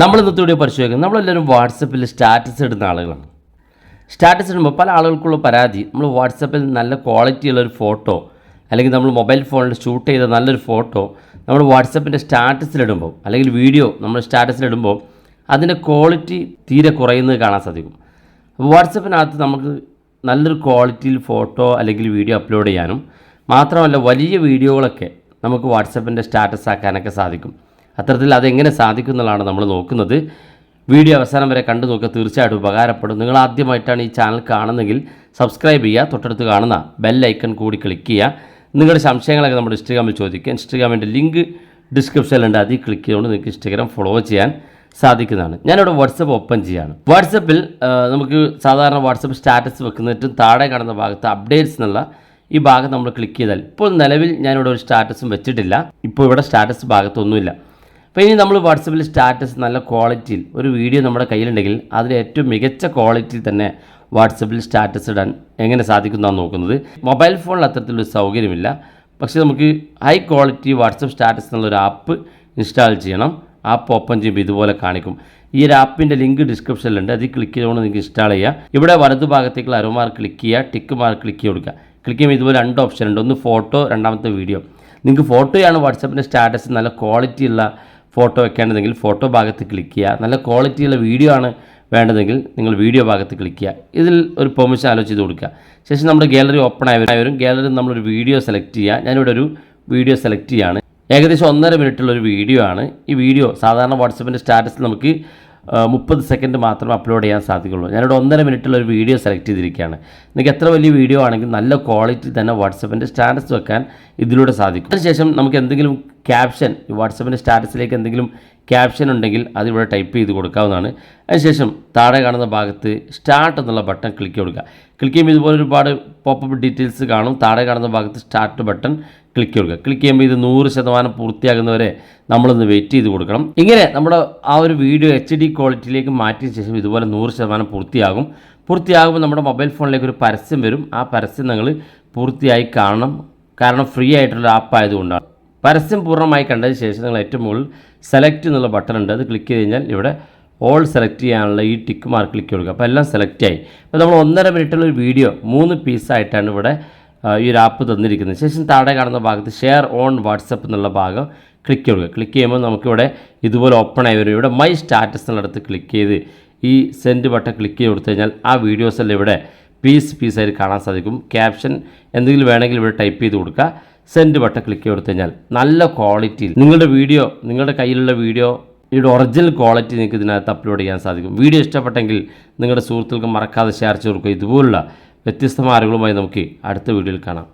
നമ്മൾ ഇന്നത്തെ വീഡിയോ പരിശോധിക്കുന്നത് നമ്മളെല്ലാവരും വാട്സപ്പിൽ സ്റ്റാറ്റസ് ഇടുന്ന ആളുകളാണ്. സ്റ്റാറ്റസ് ഇടുമ്പോൾ പല ആളുകൾക്കുള്ള പരാതി നമ്മൾ വാട്സപ്പിൽ നല്ല ക്വാളിറ്റിയുള്ള ഒരു ഫോട്ടോ അല്ലെങ്കിൽ നമ്മൾ മൊബൈൽ ഫോണിൽ ഷൂട്ട് ചെയ്ത നല്ലൊരു ഫോട്ടോ നമ്മൾ വാട്സപ്പിന്റെ സ്റ്റാറ്റസിലിടുമ്പോൾ അല്ലെങ്കിൽ വീഡിയോ നമ്മൾ സ്റ്റാറ്റസിലിടുമ്പോൾ അതിന്റെ ക്വാളിറ്റി തീരെ കുറയുന്നത് കാണാൻ സാധിക്കും. അപ്പോൾ വാട്സപ്പിനകത്ത് നമുക്ക് നല്ലൊരു ക്വാളിറ്റിയിൽ ഫോട്ടോ അല്ലെങ്കിൽ വീഡിയോ അപ്ലോഡ് ചെയ്യാനും മാത്രമല്ല വലിയ വീഡിയോകളൊക്കെ നമുക്ക് വാട്സപ്പിന്റെ സ്റ്റാറ്റസ് ആക്കാനൊക്കെ സാധിക്കും. അത്തരത്തിൽ അതെങ്ങനെ സാധിക്കും എന്നുള്ളതാണ് നമ്മൾ നോക്കുന്നത്. വീഡിയോ അവസാനം വരെ കണ്ടു നോക്കുക. തീർച്ചയായിട്ടും ഉപകാരപ്പെടും. നിങ്ങൾ ആദ്യമായിട്ടാണ് ഈ ചാനൽ കാണുന്നതെങ്കിൽ സബ്സ്ക്രൈബ് ചെയ്യുക തൊട്ടടുത്ത് കാണുന്ന ബെൽ ഐക്കൺ കൂടി ക്ലിക്ക് ചെയ്യുക. നിങ്ങളുടെ സംശയങ്ങളൊക്കെ നമ്മുടെ ഇൻസ്റ്റഗ്രാമിൽ ചോദിക്കുക. ഇൻസ്റ്റഗ്രാമിന്റെ ലിങ്ക് ഡിസ്ക്രിപ്ഷനിലുണ്ട്. അതിൽ ക്ലിക്ക് ചെയ്തുകൊണ്ട് നിങ്ങൾക്ക് ഇൻസ്റ്റഗ്രാം ഫോളോ ചെയ്യാൻ സാധിക്കുന്നതാണ്. ഞാനിവിടെ വാട്സപ്പ് ഓപ്പൺ ചെയ്യാണ് വാട്സപ്പിൽ നമുക്ക് സാധാരണ വാട്സപ്പ് സ്റ്റാറ്റസ് വെക്കുന്നതിന് താഴെ കാണുന്ന ഭാഗത്ത് അപ്ഡേറ്റ്സ് എന്നുള്ള ഈ ഭാഗം നമ്മൾ ക്ലിക്ക് ചെയ്താൽ ഇപ്പോൾ നിലവിൽ ഞാനിവിടെ ഒരു സ്റ്റാറ്റസും വെച്ചിട്ടില്ല. ഇപ്പോൾ ഇവിടെ സ്റ്റാറ്റസ് ഭാഗത്തൊന്നുമില്ല. അപ്പോൾ ഇനി നമ്മൾ വാട്സപ്പിൽ സ്റ്റാറ്റസ് നല്ല ക്വാളിറ്റിയിൽ ഒരു വീഡിയോ നമ്മുടെ കയ്യിലുണ്ടെങ്കിൽ അതിൽ ഏറ്റവും മികച്ച ക്വാളിറ്റിയിൽ തന്നെ വാട്സപ്പിൽ സ്റ്റാറ്റസ് ഇടാൻ എങ്ങനെ സാധിക്കുന്നതാണ് നോക്കുന്നത്. മൊബൈൽ ഫോണിൽ അത്തരത്തിലൊരു സൗകര്യമില്ല. പക്ഷേ നമുക്ക് ഹൈ ക്വാളിറ്റി വാട്സപ്പ് സ്റ്റാറ്റസ് എന്നുള്ളൊരു ആപ്പ് ഇൻസ്റ്റാൾ ചെയ്യണം. ആപ്പ് ഓപ്പൺ ചെയ്യുമ്പോൾ ഇതുപോലെ കാണിക്കും. ഈ ഒരു ആപ്പിന്റെ ലിങ്ക് ഡിസ്ക്രിപ്ഷനിലുണ്ട്. അതിൽ ക്ലിക്ക് ചെയ്തുകൊണ്ട് നിങ്ങൾക്ക് ഇൻസ്റ്റാൾ ചെയ്യാം. ഇവിടെ വലതു ഭാഗത്തേക്കുള്ള അരോ ക്ലിക്ക് ചെയ്യുക ടിക്ക് മാർക്ക് ക്ലിക്ക് ചെയ്ത് കൊടുക്കുക. ക്ലിക്ക് ചെയ്യുമ്പോൾ ഇതുപോലെ രണ്ട് ഓപ്ഷൻ ഉണ്ട്. ഒന്ന് ഫോട്ടോ രണ്ടാമത്തെ വീഡിയോ നിങ്ങൾക്ക് ഫോട്ടോയാണ് വാട്സപ്പിന്റെ സ്റ്റാറ്റസ് നല്ല ക്വാളിറ്റി ഉള്ള ഫോട്ടോ വെക്കേണ്ടതെങ്കിൽ ഫോട്ടോ ഭാഗത്ത് ക്ലിക്ക് ചെയ്യുക. നല്ല ക്വാളിറ്റിയുള്ള വീഡിയോ ആണ് വേണ്ടതെങ്കിൽ നിങ്ങൾ വീഡിയോ ഭാഗത്ത് ക്ലിക്ക് ചെയ്യുക. ഇതിൽ ഒരു പെർമിഷൻ ആലോചിച്ച് കൊടുക്കുക. ശേഷം നമ്മുടെ ഗാലറി ഓപ്പൺ ആയി വരും. ഗാലറി നമ്മളൊരു വീഡിയോ സെലക്ട് ചെയ്യുക. ഞാനിവിടെ ഒരു വീഡിയോ സെലക്ട് ചെയ്യുകയാണ് ഏകദേശം ഒന്നര മിനിറ്റുള്ള ഒരു വീഡിയോ ആണ്. ഈ വീഡിയോ സാധാരണ വാട്സപ്പിന്റെ സ്റ്റാറ്റസിൽ നമുക്ക് മുപ്പത് സെക്കൻഡ് മാത്രം അപ്ലോഡ് ചെയ്യാൻ സാധിക്കുള്ളൂ. ഞാനിവിടെ ഒന്നര മിനിറ്റുള്ള ഒരു വീഡിയോ സെലക്ട് ചെയ്തിരിക്കുകയാണ്. നിങ്ങൾക്ക് എത്ര വലിയ വീഡിയോ ആണെങ്കിൽ നല്ല ക്വാളിറ്റി തന്നെ വാട്സപ്പിന്റെ സ്റ്റാറ്റസ് വെക്കാൻ ഇതിലൂടെ സാധിക്കും. അതിനുശേഷം നമുക്ക് എന്തെങ്കിലും ക്യാപ്ഷൻ വാട്സപ്പിന്റെ സ്റ്റാറ്റസിലേക്ക് എന്തെങ്കിലും ക്യാപ്ഷൻ ഉണ്ടെങ്കിൽ അതിവിടെ ടൈപ്പ് ചെയ്ത് കൊടുക്കാവുന്നതാണ്. അതിനുശേഷം താഴെ കാണുന്ന ഭാഗത്ത് സ്റ്റാർട്ട് എന്നുള്ള ബട്ടൺ ക്ലിക്ക് കൊടുക്കുക. ക്ലിക്ക് ചെയ്യുമ്പോൾ ഇതുപോലെ ഒരുപാട് പോപ്പപ്പ് ഡീറ്റെയിൽസ് കാണും. താഴെ കാണുന്ന ഭാഗത്ത് സ്റ്റാർട്ട് ബട്ടൺ ക്ലിക്ക് കൊടുക്കുക. ക്ലിക്ക് ചെയ്യുമ്പോൾ ഇത് നൂറ് ശതമാനം പൂർത്തിയാകുന്നവരെ നമ്മളൊന്ന് വെയിറ്റ് ചെയ്ത് കൊടുക്കണം. ഇങ്ങനെ നമ്മുടെ ആ ഒരു വീഡിയോ എച്ച് ഡി ക്വാളിറ്റിയിലേക്ക് മാറ്റിയ ശേഷം ഇതുപോലെ നൂറ് ശതമാനം പൂർത്തിയാകും. പൂർത്തിയാകുമ്പോൾ നമ്മുടെ മൊബൈൽ ഫോണിലേക്ക് ഒരു പരസ്യം വരും. ആ പരസ്യം നിങ്ങൾ പൂർത്തിയായി കാണണം. കാരണം ഫ്രീ ആയിട്ടുള്ള ആപ്പ് ആയതുകൊണ്ടാണ്. പരസ്യം പൂർണമായി കണ്ടതിന് ശേഷം നിങ്ങൾ ഏറ്റവും മുകളിൽ സെലക്ട് എന്നുള്ള ബട്ടൺ ഉണ്ട്. അത് ക്ലിക്ക് ചെയ്ത് കഴിഞ്ഞാൽ ഇവിടെ ഓൾ സെലക്ട് ചെയ്യാനുള്ള ഈ ടിക്ക് മാർക്ക് ക്ലിക്ക് കൊടുക്കുക അപ്പോൾ എല്ലാം സെലക്ട് ആയി. അപ്പോൾ നമ്മൾ ഒന്നര മിനിറ്റുള്ള ഒരു വീഡിയോ മൂന്ന് പീസായിട്ടാണ് ഇവിടെ ഈ ഒരു ആപ്പ് തന്നിരിക്കുന്നത്. ശേഷം താഴെ കാണുന്ന ഭാഗത്ത് ഷെയർ ഓൺ വാട്സപ്പ് എന്നുള്ള ഭാഗം ക്ലിക്ക് കൊടുക്കുക ക്ലിക്ക് ചെയ്യുമ്പോൾ നമുക്കിവിടെ ഇതുപോലെ ഓപ്പൺ ആയി വരും. ഇവിടെ മൈ സ്റ്റാറ്റസ് എന്നുള്ളിടത്ത് ക്ലിക്ക് ചെയ്ത് ഈ സെൻഡ് ബട്ടൺ ക്ലിക്ക് ചെയ്ത് കൊടുത്തു കഴിഞ്ഞാൽ ആ വീഡിയോസ് എല്ലാം ഇവിടെ പീസ് പീസായിട്ട് കാണാൻ സാധിക്കും. ക്യാപ്ഷൻ എന്തെങ്കിലും വേണമെങ്കിൽ ഇവിടെ ടൈപ്പ് ചെയ്ത് കൊടുക്കുക. സെൻഡ് ബട്ടൺ ക്ലിക്ക് കൊടുത്തു കഴിഞ്ഞാൽ നല്ല ക്വാളിറ്റിയിൽ നിങ്ങളുടെ വീഡിയോ നിങ്ങളുടെ കയ്യിലുള്ള വീഡിയോ ഇവിടെ ഒറിജിനൽ ക്വാളിറ്റി നിങ്ങൾക്ക് ഇതിനകത്ത് അപ്ലോഡ് ചെയ്യാൻ സാധിക്കും. വീഡിയോ ഇഷ്ടപ്പെട്ടെങ്കിൽ നിങ്ങളുടെ സുഹൃത്തുക്കൾക്ക് മറക്കാതെ ഷെയർ ചെയ്ത് കൊടുക്കുക. ഇതുപോലുള്ള വ്യത്യസ്തമായ അറിവുകളുമായി നമുക്ക് അടുത്ത വീഡിയോയിൽ കാണാം.